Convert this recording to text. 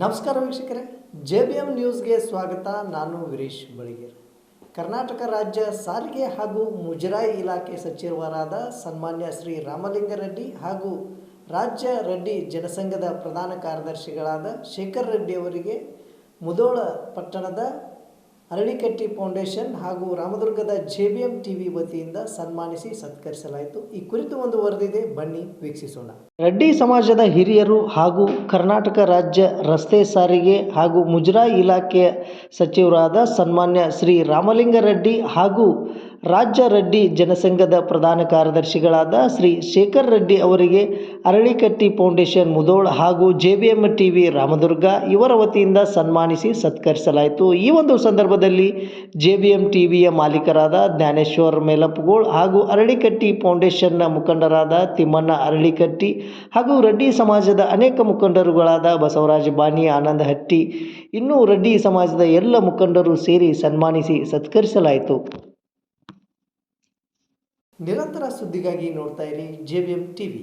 ನಮಸ್ಕಾರ ವೀಕ್ಷಕರೇ, J B M ನ್ಯೂಸ್ಗೆ ಸ್ವಾಗತ. ನಾನು ವಿರೀಶ್ ಬಳಿಗೇರ್. ಕರ್ನಾಟಕ ರಾಜ್ಯ ಸಾರಿಗೆ ಹಾಗೂ ಮುಜರಾಯಿ ಇಲಾಖೆ ಸಚಿವರಾದ ಸನ್ಮಾನ್ಯ ಶ್ರೀ ರಾಮಲಿಂಗರೆಡ್ಡಿ ಹಾಗೂ ರಾಜ್ಯ ರೆಡ್ಡಿ ಜನಸಂಘದ ಪ್ರಧಾನ ಕಾರ್ಯದರ್ಶಿಗಳಾದ ಶೇಖರ್ ರೆಡ್ಡಿ ಅವರಿಗೆ ಮುದೋಳ ಪಟ್ಟಣದ ಅರಳಿಕಟ್ಟಿ ಫೌಂಡೇಶನ್ ಹಾಗೂ ರಾಮದುರ್ಗದ J B M T V ವತಿಯಿಂದ ಸನ್ಮಾನಿಸಿ ಸತ್ಕರಿಸಲಾಯಿತು. ಈ ಕುರಿತು ಒಂದು ವರದಿದೆ ಬನ್ನಿ, ವೀಕ್ಷಿಸೋಣ. ರೆಡ್ಡಿ ಸಮಾಜದ ಹಿರಿಯರು ಹಾಗೂ ಕರ್ನಾಟಕ ರಾಜ್ಯ ರಸ್ತೆ ಸಾರಿಗೆ ಹಾಗೂ ಮುಜರಾಯಿ ಇಲಾಖೆಯ ಸಚಿವರಾದ ಸನ್ಮಾನ್ಯ ಶ್ರೀ ರಾಮಲಿಂಗಾರೆಡ್ಡಿ ಹಾಗೂ ರಾಜ್ಯ ರೆಡ್ಡಿ ಜನಸಂಘದ ಪ್ರಧಾನ ಕಾರ್ಯದರ್ಶಿಗಳಾದ ಶ್ರೀ ಶೇಖರ್ ರೆಡ್ಡಿ ಅವರಿಗೆ ಅರಳಿಕಟ್ಟಿ ಫೌಂಡೇಶನ್ ಮುದೋಳ್ ಹಾಗೂ J B M T V Ramdurg ಇವರ ವತಿಯಿಂದ ಸನ್ಮಾನಿಸಿ ಸತ್ಕರಿಸಲಾಯಿತು. ಈ ಒಂದು ಸಂದರ್ಭದಲ್ಲಿ ಜೆ ಬಿ ಎಂ ಟಿ ವಿಯ ಮಾಲೀಕರಾದ ಜ್ಞಾನೇಶ್ವರ್ ಮೇಲಪ್ಪಗೋಳ್ ಹಾಗೂ ಅರಳಿಕಟ್ಟಿ ಫೌಂಡೇಶನ್ನ ಮುಖಂಡರಾದ ತಿಮ್ಮಣ್ಣ ಅರಳಿಕಟ್ಟಿ ಹಾಗೂ ರೆಡ್ಡಿ ಸಮಾಜದ ಅನೇಕ ಮುಖಂಡರುಗಳಾದ ಬಸವರಾಜ ಬಾನಿ ಆನಂದ ಹಟ್ಟಿ, ಇನ್ನೂ ರೆಡ್ಡಿ ಸಮಾಜದ ಎಲ್ಲ ಮುಖಂಡರು ಸೇರಿ ಸನ್ಮಾನಿಸಿ ಸತ್ಕರಿಸಲಾಯಿತು. ನಿರಂತರ ಸುದ್ದಿಗಾಗಿ ನೋಡ್ತಾ ಇರಿ J B M T V